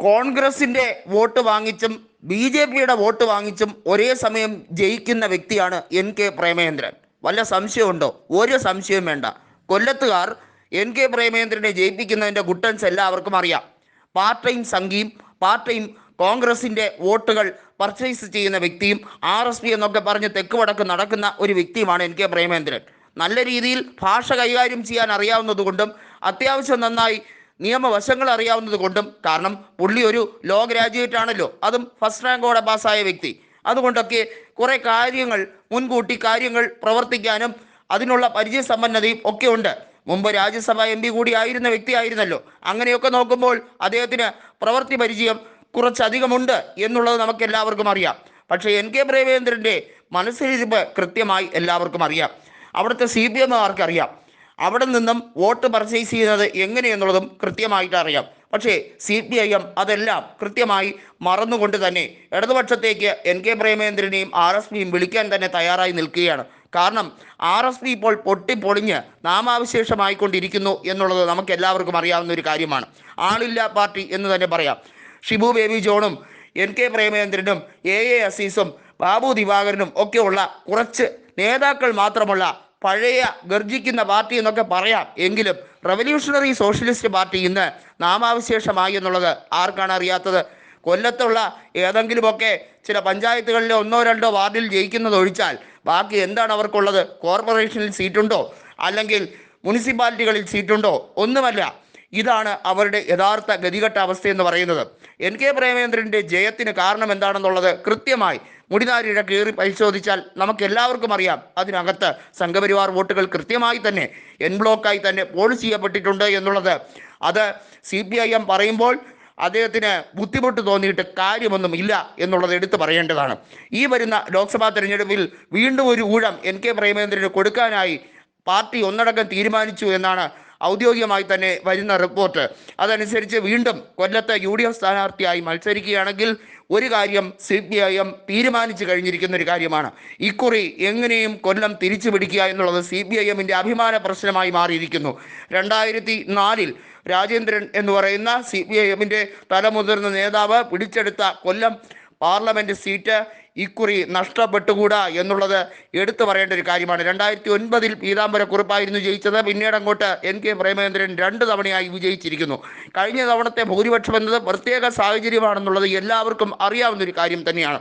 കോൺഗ്രസിന്റെ വോട്ട് വാങ്ങിച്ചും B J പിയുടെ വോട്ട് വാങ്ങിച്ചും ഒരേ സമയം ജയിക്കുന്ന വ്യക്തിയാണ് എൻ കെ പ്രേമേന്ദ്രൻ വല്ല സംശയമുണ്ടോ? ഒരു സംശയവും വേണ്ട. കൊല്ലത്തുകാർ എൻ കെ പ്രേമേന്ദ്രനെ ജയിപ്പിക്കുന്നതിന്റെ ഗുട്ടൻസ് എല്ലാവർക്കും അറിയാം. പാർട്ട് ടൈം സംഘിയും പാർട്ട് ടൈം കോൺഗ്രസിന്റെ വോട്ടുകൾ പർച്ചേസ് ചെയ്യുന്ന വ്യക്തിയും ആർ എസ് പി എന്നൊക്കെ പറഞ്ഞ് തെക്ക് വടക്ക് നടക്കുന്ന ഒരു വ്യക്തിയുമാണ് എൻ കെ പ്രേമേന്ദ്രൻ നല്ല രീതിയിൽ ഭാഷ കൈകാര്യം ചെയ്യാൻ അറിയാവുന്നതുകൊണ്ടും അത്യാവശ്യം നന്നായി നിയമവശങ്ങൾ അറിയാവുന്നത് കൊണ്ടും കാരണം പുള്ളി ഒരു ലോ ഗ്രാജുവേറ്റ് ആണല്ലോ. അതും ഫസ്റ്റ് റാങ്കോടെ പാസ്സായ വ്യക്തി. അതുകൊണ്ടൊക്കെ കുറേ കാര്യങ്ങൾ മുൻകൂട്ടി കാര്യങ്ങൾ പ്രവർത്തിക്കാനും അതിനുള്ള പരിചയസമ്പന്നതയും ഒക്കെ ഉണ്ട്. മുമ്പ് രാജ്യസഭ എം പി കൂടി ആയിരുന്ന വ്യക്തിയായിരുന്നല്ലോ അങ്ങനെയൊക്കെ നോക്കുമ്പോൾ അദ്ദേഹത്തിന് പ്രവൃത്തി പരിചയം കുറച്ചധികമുണ്ട് എന്നുള്ളത് നമുക്ക് എല്ലാവർക്കും അറിയാം. പക്ഷേ എൻ കെ പ്രേമേന്ദ്രന്റെ മനസ്സിലിരിപ്പ് കൃത്യമായി എല്ലാവർക്കും അറിയാം. അവിടുത്തെ സി പി എമ്മുകാർക്ക് അറിയാം അവിടെ നിന്നും വോട്ട് പർച്ചേസ് ചെയ്യുന്നത് എങ്ങനെയെന്നുള്ളതും കൃത്യമായിട്ട് അറിയാം. പക്ഷേ സി പി ഐ എം അതെല്ലാം കൃത്യമായി മറന്നുകൊണ്ട് തന്നെ ഇടതുപക്ഷത്തേക്ക് എൻ കെ പ്രേമേന്ദ്രനെയും ആർ എസ് പിയും വിളിക്കാൻ തന്നെ തയ്യാറായി നിൽക്കുകയാണ്. കാരണം ആർ എസ് പി ഇപ്പോൾ പൊട്ടിപ്പൊളിഞ്ഞ് നാമാവശേഷമായിക്കൊണ്ടിരിക്കുന്നു എന്നുള്ളത് നമുക്ക് എല്ലാവർക്കും അറിയാവുന്ന ഒരു കാര്യമാണ്. ആളില്ല പാർട്ടി എന്ന് തന്നെ പറയാം. ഷിബു ബേബി ജോണും എൻ കെ പ്രേമേന്ദ്രനും എ എ അസീസും ബാബു ദിവാകരനും ഒക്കെയുള്ള കുറച്ച് നേതാക്കൾ മാത്രമുള്ള പഴയ ഗർജിക്കുന്ന പാർട്ടി എന്നൊക്കെ പറയാം. എങ്കിലും റവല്യൂഷണറി സോഷ്യലിസ്റ്റ് പാർട്ടി ഇന്ന് നാമാവിശേഷമായി എന്നുള്ളത് ആർക്കാണ് അറിയാത്തത്? കൊല്ലത്തുള്ള ഏതെങ്കിലുമൊക്കെ ചില പഞ്ചായത്തുകളിലെ ഒന്നോ രണ്ടോ വാർഡിൽ ജയിക്കുന്നത് ഒഴിച്ചാൽ ബാക്കി എന്താണ് അവർക്കുള്ളത്? കോർപ്പറേഷനിൽ സീറ്റുണ്ടോ അല്ലെങ്കിൽ മുനിസിപ്പാലിറ്റികളിൽ സീറ്റുണ്ടോ ഒന്നുമല്ല. ഇതാണ് അവരുടെ യഥാർത്ഥ ഗതികെട്ട അവസ്ഥ എന്ന് പറയുന്നത്. എൻ കെ പ്രേമേന്ദ്രന്റെ ജയത്തിന് കാരണം എന്താണെന്നുള്ളത് കൃത്യമായി മുടിനാരിഴ കീറി പരിശോധിച്ചാൽ നമുക്ക് എല്ലാവർക്കും അറിയാം. അതിനകത്ത് സംഘപരിവാർ വോട്ടുകൾ കൃത്യമായി തന്നെ എൻ ബ്ലോക്കായി തന്നെ പോൾ ചെയ്യപ്പെട്ടിട്ടുണ്ട് എന്നുള്ളത്. അത് സി പി ഐ എം പറയുമ്പോൾ അദ്ദേഹത്തിന് ബുദ്ധിമുട്ട് തോന്നിയിട്ട് കാര്യമൊന്നും ഇല്ല എന്നുള്ളത് എടുത്തു പറയേണ്ടതാണ്. ഈ വരുന്ന ലോക്സഭാ തെരഞ്ഞെടുപ്പിൽ വീണ്ടും ഒരു ഊഴം എൻ കെ പ്രേമേന്ദ്രന് കൊടുക്കാനായി പാർട്ടി ഒന്നടങ്കം തീരുമാനിച്ചു എന്നാണ് ഔദ്യോഗികമായി തന്നെ വരുന്ന റിപ്പോർട്ട്. അതനുസരിച്ച് വീണ്ടും കൊല്ലത്തെ യു ഡി എഫ് സ്ഥാനാർത്ഥിയായി മത്സരിക്കുകയാണെങ്കിൽ ഒരു കാര്യം സി പി ഐ എം തീരുമാനിച്ചു കഴിഞ്ഞിരിക്കുന്ന ഒരു കാര്യമാണ്. ഇക്കുറി എങ്ങനെയും കൊല്ലം തിരിച്ചു പിടിക്കുക എന്നുള്ളത് സി പി ഐ എമ്മിന്റെ അഭിമാന പ്രശ്നമായി മാറിയിരിക്കുന്നു. രണ്ടായിരത്തി നാലിൽ രാജേന്ദ്രൻ എന്ന് പറയുന്ന സി പി ഐ എമ്മിന്റെ തലമുതിർന്ന നേതാവ് പിടിച്ചെടുത്ത കൊല്ലം പാർലമെന്റ് സീറ്റ് ഇക്കുറി നഷ്ടപ്പെട്ടുകൂടാ എന്നുള്ളത് എടുത്തു പറയേണ്ട ഒരു കാര്യമാണ്. രണ്ടായിരത്തി ഒൻപതിൽ പീതാംബര കുറിപ്പായിരുന്നു ജയിച്ചത്. പിന്നീട് അങ്ങോട്ട് എൻ കെ പ്രേമചന്ദ്രൻ രണ്ട് തവണയായി വിജയിച്ചിരിക്കുന്നു. കഴിഞ്ഞ തവണത്തെ ഭൂരിപക്ഷം എന്നത് പ്രത്യേക സാഹചര്യമാണെന്നുള്ളത് എല്ലാവർക്കും അറിയാവുന്ന ഒരു കാര്യം തന്നെയാണ്.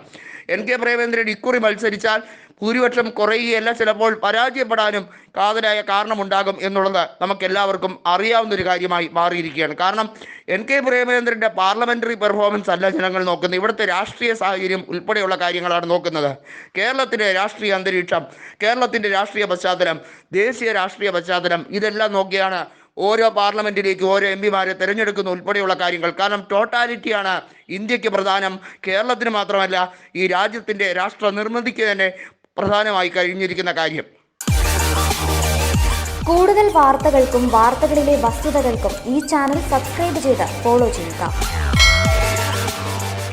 എൻ കെ പ്രേമേന്ദ്രൻ ഇക്കുറി മത്സരിച്ചാൽ ഭൂരിപക്ഷം കുറയുകയല്ല. ചിലപ്പോൾ പരാജയപ്പെടാനും കാതലായ കാരണമുണ്ടാകും എന്നുള്ളത് നമുക്ക് എല്ലാവർക്കും അറിയാവുന്ന ഒരു കാര്യമായി മാറിയിരിക്കുകയാണ്. കാരണം എൻ കെ പ്രേമേന്ദ്രന്റെ പാർലമെന്ററി പെർഫോമൻസ് അല്ല ജനങ്ങൾ നോക്കുന്നത്. ഇവിടുത്തെ രാഷ്ട്രീയ സാഹചര്യം ഉൾപ്പെടെയുള്ള കാര്യങ്ങളാണ് നോക്കുന്നത്. കേരളത്തിന്റെ രാഷ്ട്രീയ അന്തരീക്ഷം കേരളത്തിന്റെ രാഷ്ട്രീയ പശ്ചാത്തലം ദേശീയ രാഷ്ട്രീയ പശ്ചാത്തലം ഇതെല്ലാം നോക്കിയാണ് ഓരോ പാർലമെന്റിലേക്ക് ഓരോ എം പിമാരെ തിരഞ്ഞെടുക്കുന്ന ഉൾപ്പെടെയുള്ള കാര്യങ്ങൾ. കാരണം ടോട്ടാലിറ്റിയാണ് ഇന്ത്യയ്ക്ക് പ്രധാനം. കേരളത്തിന് മാത്രമല്ല ഈ രാജ്യത്തിന്റെ രാഷ്ട്ര നിർമ്മിതിക്ക് തന്നെ പ്രധാനമായി കഴിഞ്ഞിരിക്കുന്ന കാര്യം. കൂടുതൽ വാർത്തകൾക്കും വാർത്തകളിലെ വസ്തുതകൾക്കും ഈ ചാനൽ സബ്സ്ക്രൈബ് ചെയ്ത് ഫോളോ ചെയ്യുക.